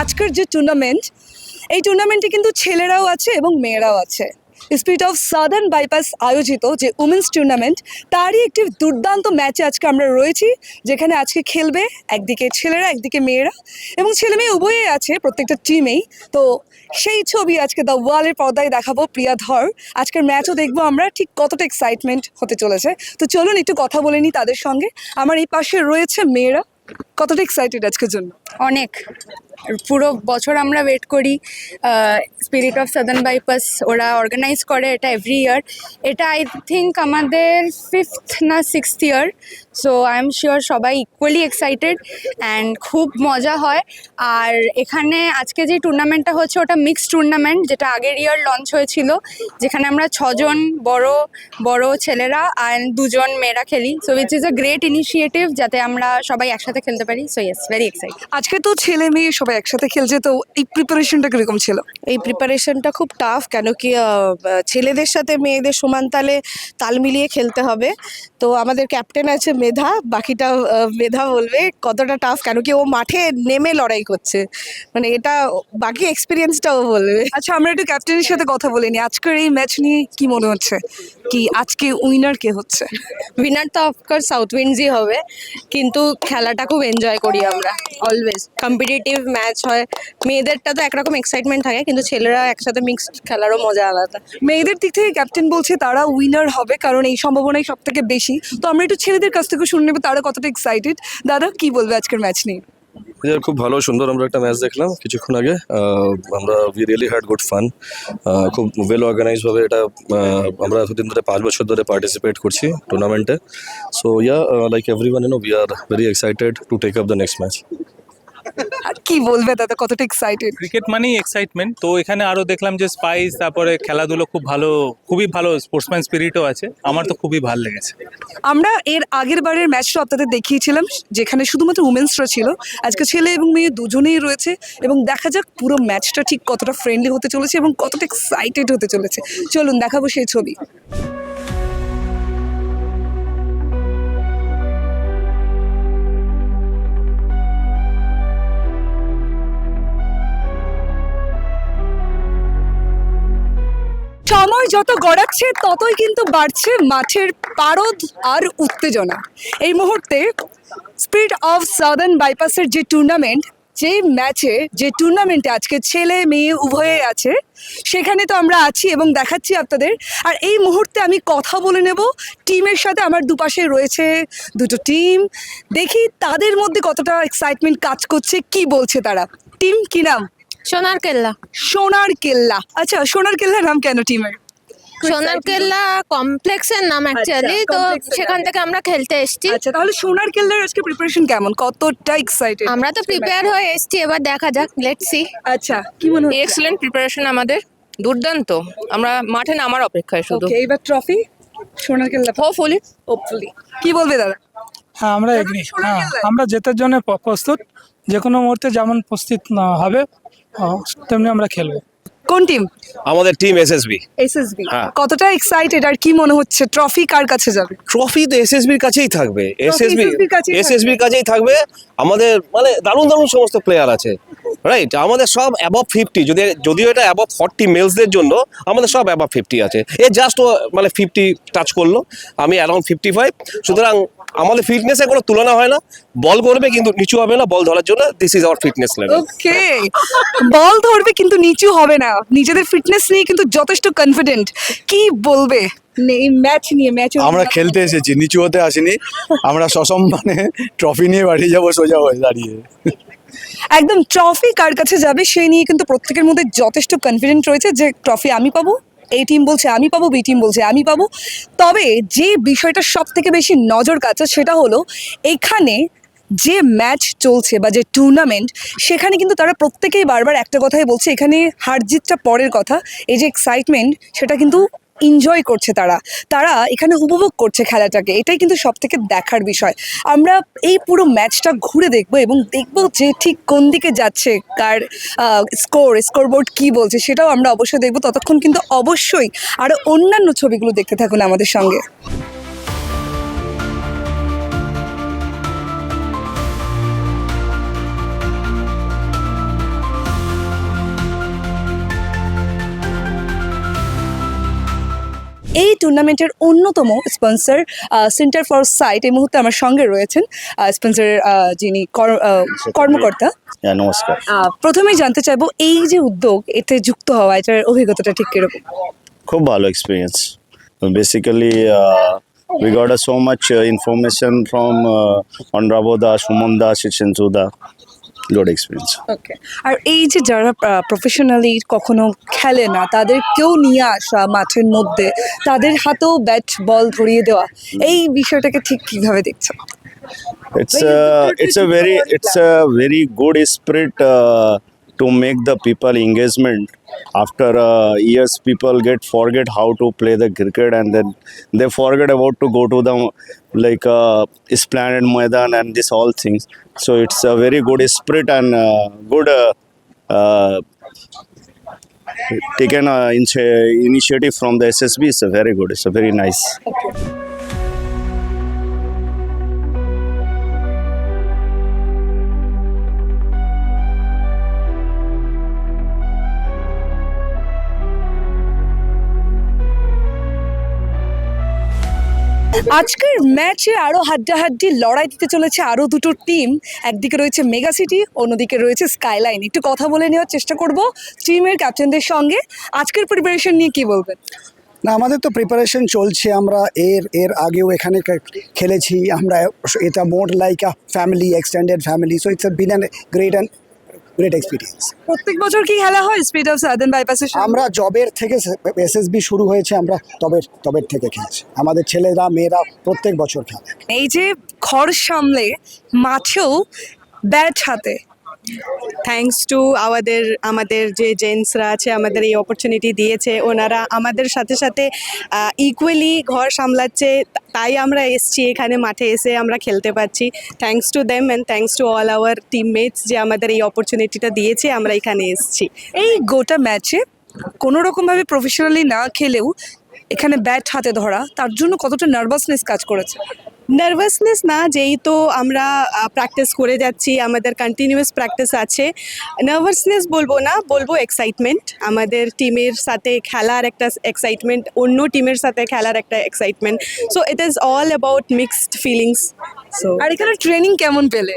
আজকের যে টুর্নামেন্ট এই টুর্নামেন্টে কিন্তু ছেলেরাও আছে এবং মেয়েরাও আছে। স্পিরিট অফ সাদার্ন বাইপাস আয়োজিত যে উমেন্স টুর্নামেন্ট তারই একটি দুর্দান্ত ম্যাচে আজকে আমরা রয়েছি, যেখানে আজকে খেলবে একদিকে ছেলেরা, একদিকে মেয়েরা এবং ছেলে মেয়ে উভয়ই আছে প্রত্যেকটা টিমেই তো সেই ছবি আজকে দ্য ওয়ালের পর্দায় দেখাবো, প্রিয়া ধর। আজকের ম্যাচও দেখব আমরা, ঠিক কতটা এক্সাইটমেন্ট হতে চলেছে। তো চলুন একটু কথা বলে নিই তাদের সঙ্গে। আমার এই পাশে রয়েছে মেয়েরা। কতটা এক্সাইটেড আজকের জন্য? অনেক। পুরো বছর আমরা ওয়েট করি স্পিরিট অফ সাদার্ন বাইপাস ওরা অর্গানাইজ করে এটা এভরি ইয়ার এটা আই থিঙ্ক আমাদের ফিফথ না sixth year so I am sure সবাই ইকুয়ালি এক্সাইটেড অ্যান্ড খুব মজা হয়। আর এখানে আজকে যে টুর্নামেন্টটা হচ্ছে ওটা মিক্সড টুর্নামেন্ট যেটা আগের ইয়ার লঞ্চ হয়েছিল, যেখানে আমরা ছজন বড় বড় ছেলেরা আর দুজন মেয়েরা খেলি। So which is a great initiative যাতে আমরা সবাই একসাথে খেলতে পারি সো ইয়েস ভেরি এক্সাইটেড আজকে তো ছেলে মেয়ে সবাই একসাথে খেলছে তো এই প্রিপারেশনটা কীরকম ছিল? এই প্রিপারেশনটা খুব টাফ কেন কি ছেলেদের সাথে মেয়েদের সমান তালে তাল মিলিয়ে খেলতে হবে। তো আমাদের ক্যাপ্টেন আছে মেধা বাকিটা মেধা বলবে কতটা টাফ কেন কি ও মাঠে নেমে লড়াই করছে। মানে এটা বাকি এক্সপিরিয়েন্সটাও বলবে। আচ্ছা আমরা একটু ক্যাপ্টেনের সাথে কথা বলে নিই। আজকের এই ম্যাচ নিয়ে কি মনে হচ্ছে? কি আজকে উইনার কে হচ্ছে? উইনার তো অফকোর্স সাউথ উইন্ডসই হবে কিন্তু খেলাটা খুব এনজয় করি আমরা অলওয়েজ কম্পিটিটিভ ম্যাচ হয়। মেয়েদেরটা তো একরকম এক্সাইটমেন্ট থাকে, কিন্তু ছেলেরা একসাথে মিক্সড খেলারও মজা আলাদা। মেয়েদের দিক থেকে ক্যাপ্টেন বলছে তারা উইনার হবে, কারণ এই সম্ভাবনাই সব থেকে বেশি। তো আমরা একটু ছেলেদের কাছ থেকে শুনে নেব তারা কতটা এক্সাইটেড দাদা, কি বলবে আজকের ম্যাচ নিয়ে? খুব ভালো, সুন্দর আমরা একটা ম্যাচ দেখলাম কিছুক্ষণ আগে। আমরা we really had good fun খুব ওয়েল অর্গানাইজ ভাবে এটা আমরা এতদিন ধরে পাঁচ বছর ধরে পার্টিসিপেট করছি টুর্নামেন্টে so yeah like every one you know we are very excited to take up the next match আর কি বলবে দাদা কতটা এক্সাইটেড ক্রিকেট মানেই এক্সাইটমেন্ট তো এখানে আরও দেখলাম যে স্পাইস তারপরে খেলাধুলো খুব ভালো খুবই ভালো স্পোর্টসম্যান স্পিরিটও আছে। আমার তো খুবই ভালো লেগেছে। আমরা এর আগের বারের ম্যাচটা আপনাদের দেখিয়েছিলাম যেখানে শুধুমাত্র উমেন্সরা ছিল। আজকে ছেলে এবং মেয়ে দুজনেই রয়েছে এবং দেখা যাক পুরো ম্যাচটা ঠিক কতটা ফ্রেন্ডলি হতে চলেছে এবং কতটা এক্সাইটেড হতে চলেছে। চলুন দেখাবো সেই ছবি। সময় যত গড়াচ্ছে ততই কিন্তু বাড়ছে মাঠের পারদ আর উত্তেজনা। এই মুহূর্তে স্পিড অফ সাদার্ন বাইপাসের যে টুর্নামেন্ট যে ম্যাচে যে টুর্নামেন্টে আজকে ছেলে মেয়ে উভয়ে আছে সেখানে তো আমরা আছি এবং দেখাচ্ছি আপনাদের। আর এই মুহূর্তে আমি কথা বলে নেব টিমের সাথে। আমার দুপাশে রয়েছে দুটো টিম দেখি তাদের মধ্যে কতটা এক্সাইটমেন্ট কাজ করছে কি বলছে তারা? টিম কি নাম? সোনার কেল্লা সোনার কেল্লা আচ্ছা সোনার কেল্লা নাম কেন টিমের সোনার কেল্লা কমপ্লেক্সের নাম অ্যাকচুয়ালি তো সেখান থেকে আমরা খেলতে এসেছি। আচ্ছা তাহলে সোনার কেল্লার আজকে প্রিপারেশন কেমন? কতটা এক্সাইটেড আমরা তো প্রিপেয়ার হয়ে এসেছি এবার দেখা যাক লেটস সি আচ্ছা কি মনে হচ্ছে? এক্সেলেন্ট প্রিপারেশন আমাদের। দুর্দান্ত। আমরা মাঠে নামার অপেক্ষায় শুধু। ওকে এবার ট্রফি সোনার কেল্লা হোপফুলি হোপফুলি কি বলবে দাদা? হ্যাঁ আমরা এগ্রি হ্যাঁ আমরা জেতার জন্য প্রস্তুত। যে কোনো মুহূর্তে যেমন প্রস্তুত না হবে তেমনি আমরা খেলব। কোন টিম আমাদের টিম এসএসবি এসএসবি হ্যাঁ। কতটা এক্সাইটেড আর কি মনে হচ্ছে? ট্রফি কার কাছে যাবে? ট্রফি তো এসএসবির কাছেই থাকবে। এসএসবি SSB র কাছেই থাকবে। এসএসবির কাছেই থাকবে। আমাদের মানে দারুণ দারুণ সমস্ত প্লেয়ার আছে। রাইট আমাদের সব অ্যাবভ ফিফটি যদি যদিও এটা অ্যাবভ ফর্টি মেলসদের জন্য আমাদের সব অ্যাবভ ফিফটি আছে। এ জাস্ট মানে ফিফটি টাচ করল। আমি অ্যারাউন্ড ফিফটি ফাইভ সুতরাং আমাদের ফিটনেসের কোনো তুলনা হয় না। বল করবে কিন্তু নিচু হবে না বল ধরার জন্য this is our fitness level okay ball ধরবে কিন্তু নিচু হবে না। নিজেদের ফিটনেস নিয়ে কিন্তু যথেষ্ট কনফিডেন্ট কি বলবে? এই ম্যাচ নিয়ে ম্যাচ আমরা খেলতে এসেছি নিচু হতে আসিনি। আমরা সসম্মানে ট্রফি নিয়ে বাড়ি যাব সোজা হয়ে দাঁড়িয়ে। একদম ট্রফি কার কাছে যাবে সেই নিয়ে কিন্তু প্রত্যেকের মধ্যে যথেষ্ট কনফিডেন্ট রয়েছে যে ট্রফি আমি পাবো। এই টিম বলছে, আমি পাবো বি টিম বলছে, আমি পাবো। তবে যে বিষয়টা সব থেকে বেশি নজর কাছে সেটা হলো, এখানে যে ম্যাচ চলছে বা যে টুর্নামেন্ট সেখানে কিন্তু তারা প্রত্যেকেই বারবার একটা কথাই বলছে, এখানে হারজিতটা পরের কথা। এই যে এক্সাইটমেন্ট সেটা কিন্তু এনজয় করছে তারা। তারা এখানে উপভোগ করছে খেলাটাকে। এটাই কিন্তু সব থেকে দেখার বিষয়। আমরা এই পুরো ম্যাচটা ঘুরে দেখব এবং দেখব যে ঠিক কোন দিকে যাচ্ছে, কার স্কোর স্কোর বোর্ড কী বলছে সেটাও আমরা অবশ্যই দেখব। ততক্ষণ কিন্তু অবশ্যই আরও অন্যান্য ছবিগুলো দেখতে থাকুন আমাদের সঙ্গে। এই টুর্নামেন্টের অন্যতম স্পন্সর সেন্টার ফর সাইট এই মুহূর্তে আমার সঙ্গে রয়েছেন স্পন্সরের যিনি কর্মকর্তা। হ্যাঁ নমস্কার। প্রথমেই জানতে চাইব এই যে উদ্যোগ এতে যুক্ত হওয়া এটার অভিজ্ঞতাটা ঠিক কীরকম? খুব ভালো experience basically we got uh, so much uh, information from uh, Honorable Da, Suman Da. Experience. Okay. আর এই যে যারা প্রফেশনালি কখনো খেলে না তাদের কেউ নিয়ে আসা মাঠের মধ্যে তাদের হাতেও ব্যাট বল ধরিয়ে দেওয়া এই বিষয়টাকে ঠিক কীভাবে দেখছ? It's it's a very it's a very good spirit to make the people engagement. After uh, years, people get forget how to play the cricket and then they forget about to go to the like uh, Esplanade Maidan and this all things. So it's a very good spirit and uh, good. Uh, uh, taken uh, initi- initiative from the SSB It's a very good. It's a very nice. আজকের ম্যাচে আরও হাড্ডাহাড্ডি লড়াই দিতে চলেছে আরও দুটো team. একদিকে রয়েছে মেগা সিটি, অন্যদিকে রয়েছে স্কাইলাইন। একটু কথা বলে নেওয়ার চেষ্টা করব টিমের ক্যাপ্টেনদের সঙ্গে। আজকের প্রিপারেশন নিয়ে কি বলবেন? না, আমাদের তো প্রিপারেশন চলছে। আমরা এর এর আগেও এখানে খেলেছি। আমরা এটা more like a family extended family so it's been an great and great experience প্রত্যেক বছর কি খেলা হয়? স্পিড অফ সাদার্ন বাইপাসের আমরা জবের থেকে এসএসবি শুরু হয়েছে আমরা তবের তবের থেকে খেলছি। আমাদের ছেলেরা মেয়েরা প্রত্যেক বছর খেলে। এই যে ঘর সামলে মাঠেও ব্যাট হাতে থ্যাঙ্কস টু আমাদের আমাদের যে জেন্টসরা আছে, আমাদের এই অপরচুনিটি দিয়েছে, ওনারা আমাদের সাথে সাথে ইকুয়ালি ঘর সামলাচ্ছে, তাই আমরা এসছি এখানে মাঠে এসে আমরা খেলতে পারছি। Thanks to them and thanks to all our teammates যে আমাদের এই অপরচুনিটিটা দিয়েছে, আমরা এখানে এসছি। এই গোটা ম্যাচে কোনো রকমভাবে প্রফেশনালি না খেলেও এখানে ব্যাট হাতে ধরা, তার জন্য কতটা নার্ভাসনেস কাজ করেছে? নার্ভাসনেস না যেই তো আমরা প্র্যাকটিস করে যাচ্ছি আমাদের কন্টিনিউয়াস প্র্যাকটিস আছে। নার্ভাসনেস বলব না বলব এক্সাইটমেন্ট আমাদের টিমের সাথে খেলার একটা এক্সাইটমেন্ট অন্য টিমের সাথে খেলার একটা excitement so it is all about mixed feelings so আর এখানে ট্রেনিং কেমন পেলে?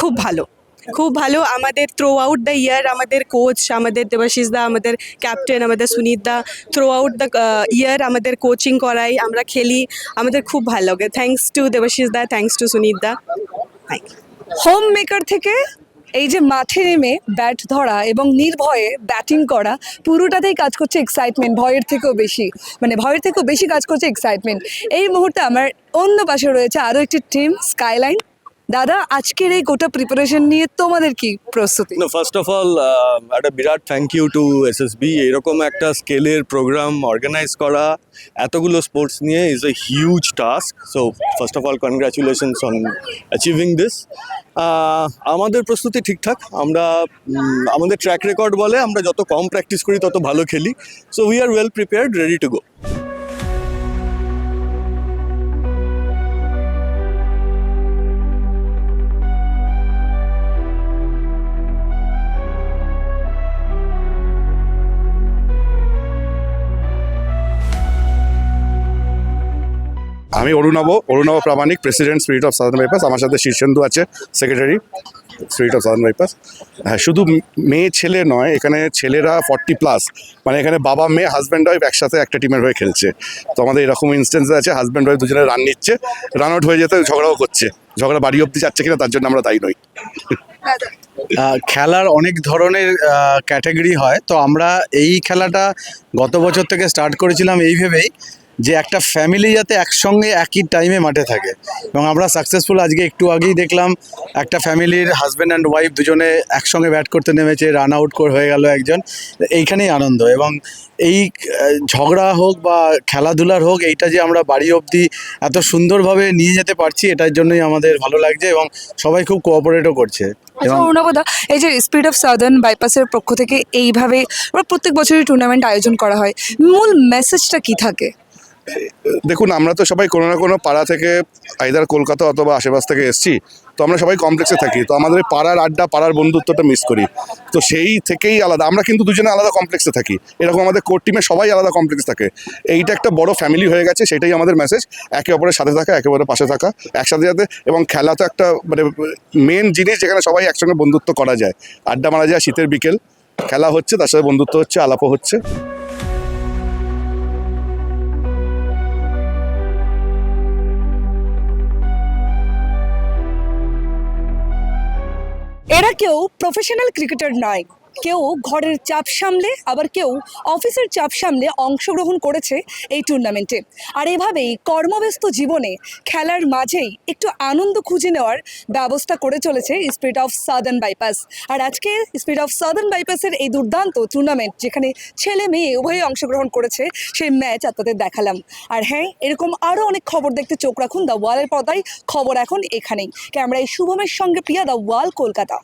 খুব ভালো। খুব ভালো। আমাদের থ্রো আউট দ্য ইয়ার আমাদের কোচ আমাদের দেবাশিস দা, আমাদের ক্যাপ্টেন আমাদের সুনীত দা থ্রো আউট দ্য ইয়ার আমাদের কোচিং করাই, আমরা খেলি। আমাদের খুব ভালো লাগে। থ্যাঙ্কস টু দেবাশিস দা থ্যাঙ্কস টু সুনীত দা। হোম মেকার থেকে এই যে মাঠে নেমে ব্যাট ধরা এবং নির্ভয়ে ব্যাটিং করা, পুরোটাতেই কাজ করছে এক্সাইটমেন্ট ভয়ের থেকেও বেশি। মানে ভয়ের থেকেও বেশি কাজ করছে এক্সাইটমেন্ট এই মুহূর্তে আমার অন্য পাশে রয়েছে আরও একটি টিম স্কাইলাইন দাদা আজকের এই গোটা প্রিপারেশন নিয়ে তোমাদের কি প্রস্তুতি? First of all, uh, একটা বিরাট থ্যাংক ইউ টু এসএসবি এরকম একটা স্কেলের প্রোগ্রাম অর্গানাইজ করা এতগুলো স্পোর্টস নিয়ে is a huge task so first of all congratulations on achieving this আমাদের প্রস্তুতি ঠিকঠাক। আমরা আমাদের ট্র্যাক রেকর্ড বলে আমরা যত কম প্র্যাকটিস করি তত ভালো খেলি। So we are well prepared ready to go আমি Arunabh Arunabh Pramanik president spirit of southern bypass আমার সাথে শীর্ষেন্দু আছে secretary spirit of southern bypass হ্যাঁ শুধু মেয়ে, ছেলে নয়, এখানে ছেলেরা ফর্টি প্লাস মানে এখানে বাবা, মেয়ে হাজব্যান্ড ওয়াইফ একসাথে একটা টিমের হয়ে খেলছে। তো আমাদের এরকম ইনস্টেন্স আছে হাজব্যান্ড ওয়াইফ দুজনে রান নিচ্ছে রান আউট হয়ে যেতে ঝগড়াও করছে, ঝগড়া বাড়ি অব্দি যাচ্ছে কিনা তার জন্য আমরা দায়ী নই। খেলার অনেক ধরনের ক্যাটাগরি হয়, তো আমরা এই খেলাটা গত বছর থেকে স্টার্ট করেছিলাম এই ভেবেই যে একটা ফ্যামিলি যাতে একসঙ্গে একই টাইমে মাঠে থাকে। এবং আমরা সাকসেসফুল আজকে একটু আগেই দেখলাম একটা ফ্যামিলির হাজব্যান্ড অ্যান্ড ওয়াইফ দুজনে একসঙ্গে ব্যাট করতে নেমেছে রান আউট হয়ে গেল একজন। এইখানেই আনন্দ এবং এই ঝগড়া হোক বা খেলাধুলার হোক এইটা যে আমরা বাড়ি অবধি এত সুন্দরভাবে নিয়ে যেতে পারছি এটার জন্যই আমাদের ভালো লাগছে এবং সবাই খুব কোঅপারেটও করছে। আচ্ছা অর্ণবদা এই যে স্পিড অফ সাদার্ন বাইপাসের পক্ষ থেকে এইভাবে প্রত্যেক বছরই টুর্নামেন্ট আয়োজন করা হয়। মূল মেসেজটা কি থাকে? দেখুন, আমরা তো সবাই কোনো না কোনো পাড়া থেকে আইদার কলকাতা অথবা আশেপাশ থেকে এসছি, তো আমরা সবাই কমপ্লেক্সে থাকি, তো আমাদের পাড়ার আড্ডা, পাড়ার বন্ধুত্বটা মিস করি, তো সেই থেকেই আলাদা, আমরা কিন্তু দুজনে আলাদা কমপ্লেক্সে থাকি, এরকম আমাদের কোর টিমে সবাই আলাদা কমপ্লেক্স থাকে, এইটা একটা বড় ফ্যামিলি হয়ে গেছে, সেটাই আমাদের মেসেজ একে অপরের সাথে থাকা, একে অপরের পাশে থাকা, একসাথে যাতে, এবং খেলা তো একটা মানে মেন জিনিস যেখানে সবাই একসঙ্গে বন্ধুত্ব করা যায়, আড্ডা মারা যায় শীতের বিকেল, খেলা হচ্ছে, তার সাথে বন্ধুত্ব হচ্ছে, আলাপও হচ্ছে। কেউ প্রফেশনাল ক্রিকেটার নয়। কেউ ঘরের চাপ সামলে, আবার কেউ অফিসের চাপ সামলে অংশগ্রহণ করেছে এই টুর্নামেন্টে আর এভাবেই কর্মব্যস্ত জীবনে খেলার মাঝেই একটু আনন্দ খুঁজে নেওয়ার ব্যবস্থা করে চলেছে স্পিড অফ সাদার্ন বাইপাস আর আজকে স্পিড অফ সাদার্ন বাইপাসের এই দুর্দান্ত টুর্নামেন্ট যেখানে ছেলে মেয়ে উভয়ে অংশগ্রহণ করেছে, সেই ম্যাচ আপনাদের দেখালাম। আর হ্যাঁ এরকম আরও অনেক খবর দেখতে চোখ রাখুন। দ্য ওয়ালের পর্দায় খবর এখন এখানেই। ক্যামেরায় শুভমের সঙ্গে প্রিয়া দ্য ওয়াল কলকাতা।